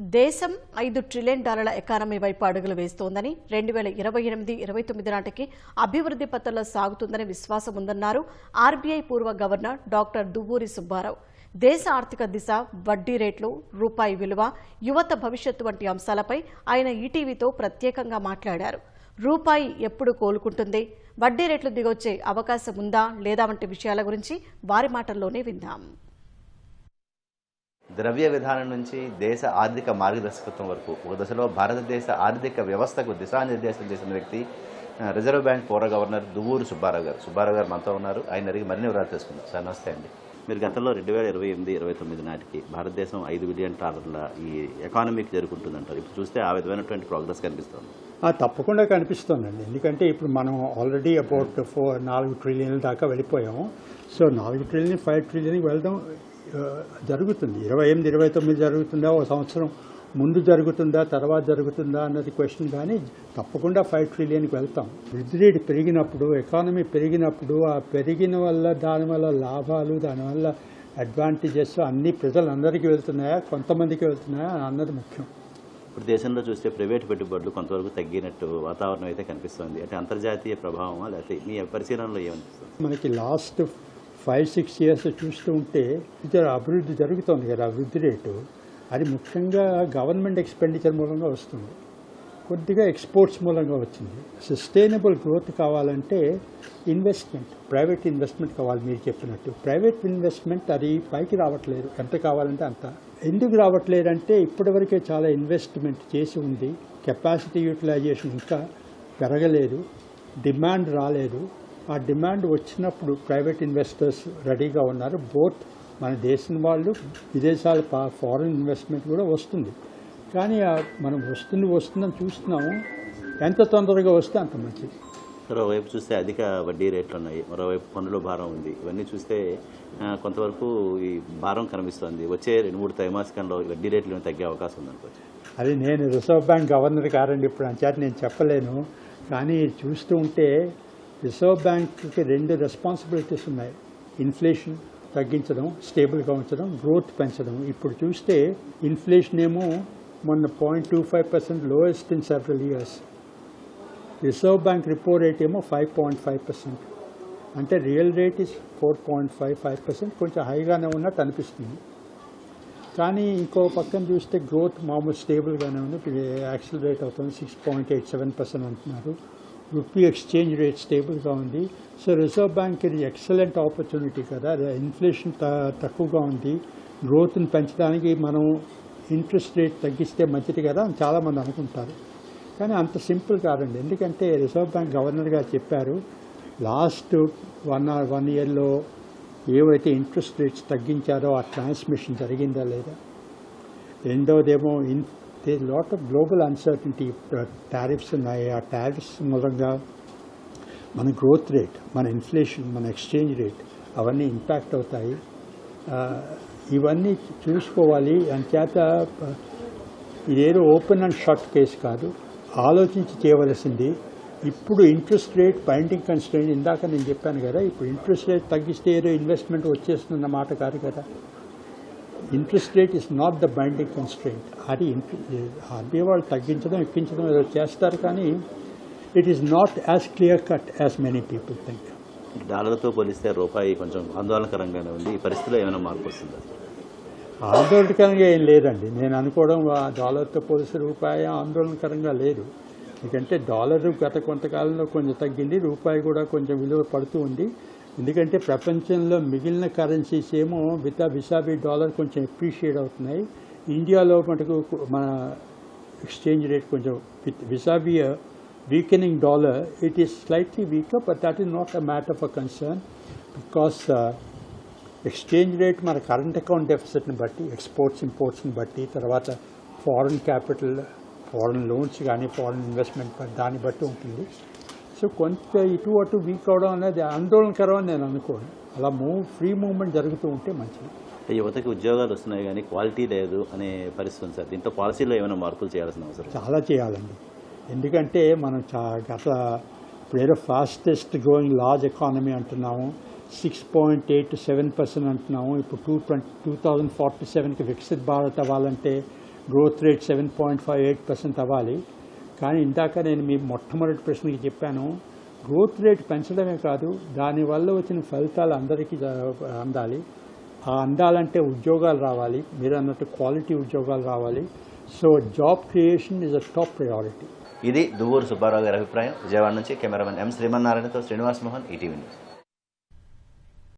దేశం ఐదు ట్రిలియన్ డాలర్ల ఎకానమీ వైపు అడుగులు వేస్తోందని రెండు వేల ఇరవై ఎనిమిది ఇరవై తొమ్మిది నాటికి అభివృద్ధి పథంలో సాగుతుందని విశ్వాసం ఉందన్నారు ఆర్బీఐ పూర్వ గవర్నర్ డాక్టర్ దువ్వూరి సుబ్బారావు. దేశ ఆర్థిక దిశ వడ్డీ రేట్లు రూపాయి విలువ యువత భవిష్యత్తు వంటి అంశాలపై ఆయన ఈటీవీతో ప్రత్యేకంగా మాట్లాడారు. రూపాయి ఎప్పుడు కోలుకుంటుంది? వడ్డీ రేట్లు దిగొచ్చే అవకాశం ఉందా లేదా వంటి విషయాల గురించి వారి మాటల్లోనే విందాం. ద్రవ్య విధానం నుంచి దేశ ఆర్థిక మార్గదర్శకత్వం వరకు. ఒక దశలో భారతదేశ ఆర్థిక వ్యవస్థకు దిశానిర్దేశం చేసిన వ్యక్తి రిజర్వ్ బ్యాంక్ పౌర గవర్నర్ దువ్వూరు సుబ్బారావు గారు. సుబ్బారావు గారు మనతో ఉన్నారు. ఆయన అడిగి మరిన్ని వివరాలు తెలుసుకుందాం. సార్ నమస్తే అండి. మీరు గతంలో రెండు వేల ఇరవై ఎనిమిది ఇరవై తొమ్మిది నాటికి భారతదేశం ఐదు బిలియన్ డాలర్ల ఈ ఎకానమీకి జరుగుతుందంటారు. ఇప్పుడు చూస్తే ఆ విధమైనటువంటి ప్రోగ్రెస్ కనిపిస్తుంది. ఆ, తప్పకుండా కనిపిస్తోందండి. ఎందుకంటే ఇప్పుడు మనం ఆల్రెడీ అబౌట్ ఫోర్ నాలుగు ట్రిలియన్ల దాకా వెళ్ళిపోయాము. సో నాలుగు ట్రిలియన్ ఫైవ్ ట్రిలియన్కి వెళ్దాం. జరుగుతుంది. ఇరవై ఎనిమిది ఇరవై తొమ్మిది జరుగుతుందా ఒక సంవత్సరం ముందు జరుగుతుందా తర్వాత జరుగుతుందా అన్నది క్వశ్చన్ కానీ తప్పకుండా ఫైవ్ ట్రిలియన్కి వెళ్తాం. వృద్ధి రేటు పెరిగినప్పుడు ఎకానమీ పెరిగినప్పుడు ఆ పెరిగిన వల్ల దానివల్ల లాభాలు దానివల్ల అడ్వాంటేజెస్ అన్ని ప్రజలందరికీ వెళ్తున్నాయా కొంతమందికి వెళ్తున్నాయా అన్నది ముఖ్యం. ఇప్పుడు దేశంలో చూస్తే ప్రైవేట్ పెట్టుబడులు కొంతవరకు తగ్గినట్టు వాతావరణం అయితే కనిపిస్తుంది. అంటే అంతర్జాతీయ ప్రభావమా లేకపోతే మీ పరిశీలనలో ఏమనిపిస్తుంది? మనకి లాస్ట్ ఫైవ్ సిక్స్ ఇయర్స్ చూస్తూ ఉంటే ఇతర అభివృద్ధి జరుగుతోంది కదా అభివృద్ధి రేటు. అది ముఖ్యంగా గవర్నమెంట్ ఎక్స్పెండిచర్ మూలంగా వస్తుంది. కొద్దిగా ఎక్స్పోర్ట్స్ మూలంగా వచ్చింది. సస్టైనబుల్ గ్రోత్ కావాలంటే ఇన్వెస్ట్మెంట్ ప్రైవేట్ ఇన్వెస్ట్మెంట్ కావాలి మీరు చెప్పినట్టు. ప్రైవేట్ ఇన్వెస్ట్మెంట్ అది పైకి రావట్లేదు. ఎంత కావాలంటే అంత. ఎందుకు రావట్లేదంటే ఇప్పటివరకే చాలా ఇన్వెస్ట్మెంట్ చేసి ఉంది. కెపాసిటీ యూటిలైజేషన్ ఇంకా పెరగలేదు. డిమాండ్ రాలేదు. ఆ డిమాండ్ వచ్చినప్పుడు ప్రైవేట్ ఇన్వెస్టర్స్ రెడీగా ఉన్నారు. బోత్ మన దేశం వాళ్ళు విదేశాల ఫారిన్ ఇన్వెస్ట్మెంట్ కూడా వస్తుంది. కానీ మనం వస్తుంది వస్తుందని చూస్తున్నాము. ఎంత తొందరగా వస్తే అంత మంచిది. మరోవైపు చూస్తే అధిక వడ్డీ రేట్లు ఉన్నాయి. మరోవైపు పన్నుల భారం ఉంది. ఇవన్నీ చూస్తే కొంతవరకు ఈ భారం కనిపిస్తుంది. వచ్చే రెండు మూడు త్రైమాసికంలో వడ్డీ రేట్లు తగ్గే అవకాశం ఉందనుకోవచ్చు అది నేను రిజర్వ్ బ్యాంక్ గవర్నర్ కారండి ఇప్పుడు అంచేత నేను చెప్పలేను. కానీ చూస్తూ ఉంటే రిజర్వ్ బ్యాంక్కి రెండు రెస్పాన్సిబిలిటీస్ ఉన్నాయి. ఇన్ఫ్లేషన్ తగ్గించడం స్టేబుల్గా ఉంచడం గ్రోత్ పెంచడం. ఇప్పుడు చూస్తే ఇన్ఫ్లేషన్ ఏమో మొన్న point two five percent lowest in several years reserve bank repo rate ఏమో ఫైవ్ పాయింట్ ఫైవ్ పర్సెంట్ అంటే real rate is four point five five percent కొంచెం హైగానే ఉన్నట్టు అనిపిస్తుంది. కానీ ఇంకో పక్కన చూస్తే గ్రోత్ మామూలు స్టేబుల్గానే ఉంది. యాక్సిలరేట్ అవుతుంది. Six point eight seven percent అంటున్నారు. రూపీ ఎక్స్చేంజ్ రేట్ స్టేబుల్గా ఉంది. సో రిజర్వ్ బ్యాంక్ ఇది ఎక్సలెంట్ ఆపర్చునిటీ కదా. ఇన్ఫ్లేషన్ తక్కువగా ఉంది. గ్రోత్ని పెంచడానికి మనం ఇంట్రెస్ట్ రేట్ తగ్గిస్తే మంచిది కదా అని చాలామంది అనుకుంటారు. కానీ అంత సింపుల్ కాదండి. ఎందుకంటే రిజర్వ్ బ్యాంక్ గవర్నర్గా చెప్పారు లాస్ట్ వన్ ఆర్ వన్ ఇయర్లో ఏవైతే ఇంట్రెస్ట్ రేట్స్ తగ్గించారో ఆ ట్రాన్స్మిషన్ జరిగిందా లేదా? రెండోదేమో in they lot of global uncertainty tariffs ఉన్నాయి ఆ టారిఫ్స్ మూలంగా మన గ్రోత్ రేట్ మన ఇన్ఫ్లేషన్ మన ఎక్స్చేంజ్ రేట్ అవన్నీ ఇంపాక్ట్ అవుతాయి. ఇవన్నీ చూసుకోవాలి. అంచేత ఇదేదో ఓపెన్ అండ్ షార్ట్ కేసు కాదు. ఆలోచించి చేయవలసింది. ఇప్పుడు ఇంట్రెస్ట్ రేట్ బైండింగ్ కన్స్టెంట్ ఇందాక నేను చెప్పాను కదా ఇప్పుడు ఇంట్రెస్ట్ రేట్ తగ్గిస్తే ఏదో ఇన్వెస్ట్మెంట్ వచ్చేస్తుందన్న మాట కాదు కదా. Interest rate is not the binding constraint అది ఆర్బీఐ వాళ్ళు తగ్గించడం ఎక్కించడం ఏదో చేస్తారు కానీ it is not as clear cut as many people think డాలర్తో పోలిస్తే రూపాయి కొంచెం ఆందోళనకరంగానే ఉంది. ఈ పరిస్థితిలో ఏమైనా మార్పు వస్తుందా? ఆందోళనకరంగా ఏం లేదండి. నేను అనుకోవడం డాలర్తో పోలిస్తే రూపాయి ఆందోళనకరంగా లేదు. ఎందుకంటే డాలర్ గత కొంతకాలంలో కొంచెం తగ్గింది రూపాయి కూడా కొంచెం విలువ పడుతూ ఉంది. ఎందుకంటే ప్రపంచంలో మిగిలిన కరెన్సీస్ ఏమో వితా విసాబీ డాలర్ కొంచెం ఎప్రిషియేట్ అవుతున్నాయి. ఇండియాలో మటుకు మన ఎక్స్చేంజ్ రేట్ కొంచెం విసాబీ weakening dollar it is slightly weak but that is not a matter for concern because exchange rate మన కరెంట్ అకౌంట్ డెఫిసిట్ని బట్టి ఎక్స్పోర్ట్స్ ఇంపోర్ట్స్ని బట్టి తర్వాత ఫారెన్ క్యాపిటల్ ఫారెన్ లోన్స్ కానీ ఫారెన్ ఇన్వెస్ట్మెంట్ దాన్ని బట్టి ఉంటుంది. సో కొంత ఇటు అటు వీక్ అవడం అనేది ఆందోళనకరం అని నేను అనుకోను. అలా మూవ్ ఫ్రీ మూవ్మెంట్ జరుగుతూ ఉంటే మంచిది. యువతకి ఉద్యోగాలు వస్తున్నాయి కానీ క్వాలిటీ లేదు అనే పరిస్థితి ఉంది సార్. దీంతో పాలసీలో ఏమైనా మార్పులు చేయాల్సిన అవసరం చాలా చేయాలండి. ఎందుకంటే మనం చా గత ఇప్పుడు ఫాస్టెస్ట్ గ్రోయింగ్ లార్జ్ ఎకానమీ అంటున్నాము. Six point eight seven percent అంటున్నాము. ఇప్పుడు two twenty two thousand forty సెవెన్కి వికసిత్ భారత్ అవ్వాలంటే growth rate seven point five eight percent అవ్వాలి. కానీ ఇందాక నేను మీ మొట్టమొదటి ప్రశ్నకి చెప్పాను గ్రోత్ రేట్ పెంచడమే కాదు దానివల్ల వచ్చిన ఫలితాలు అందరికీ అందాలి. ఆ అందాలంటే ఉద్యోగాలు రావాలి. మీరు అన్నట్టు క్వాలిటీ ఉద్యోగాలు రావాలి. So job creation is a top priority ఇది దువ్వూరు సుబ్బారావు గారి అభిప్రాయం. విజయవాడ నుంచి కెమెరామెన్ ఎం శ్రీమన్నారాయణతో శ్రీనివాస్ మోహన్ ఈటీవీ న్యూస్.